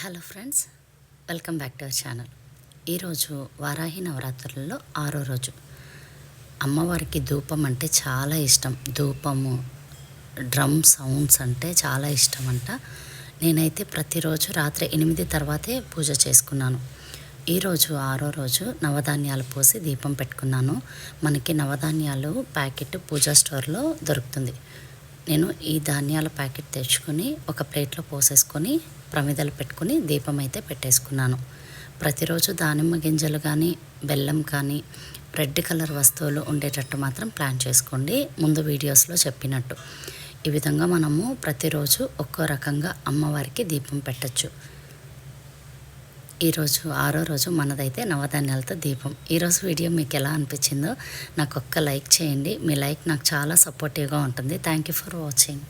Hello friends welcome back to our channel. ఈరోజు వారాహి నవరాత్రులలో ఆరో రోజు. అమ్మవారికి ధూపం అంటే చాలా ఇష్టం. ధూపము డ్రమ్ సౌండ్స్ అంటే చాలా ఇష్టం అంట నేనైతే ప్రతిరోజు రాత్రి ఎనిమిది తర్వాతే పూజ చేసుకున్నాను. ఈరోజు ఆరో రోజు నవధాన్యాలు పోసి దీపం పెట్టుకున్నాను. మనకి నవధాన్యాలు ప్యాకెట్ పూజా స్టోర్లో దొరుకుతుంది. నేను ఈ ధాన్యాల ప్యాకెట్ తెచ్చుకొని ఒక ప్లేట్లో పోసేసుకొని ప్రమిదలు పెట్టుకుని దీపం అయితే పెట్టేసుకున్నాను. ప్రతిరోజు దానిమ్మ గింజలు కానీ బెల్లం కానీ రెడ్ కలర్ వస్తువులు ఉండేటట్టు మాత్రం ప్లాన్ చేసుకోండి. ముందు వీడియోస్లో చెప్పినట్టు. ఈ విధంగా మనము ప్రతిరోజు ఒక్కో రకంగా అమ్మవారికి దీపం పెట్టచ్చు. ఈరోజు ఆరో రోజు మనదైతే నవధాన్యాలతో దీపం. ఈరోజు వీడియో మీకు ఎలా అనిపించిందో నాకు ఒక్క లైక్ చేయండి. మీ లైక్ నాకు చాలా సపోర్టివ్గా ఉంటుంది. Thank you for watching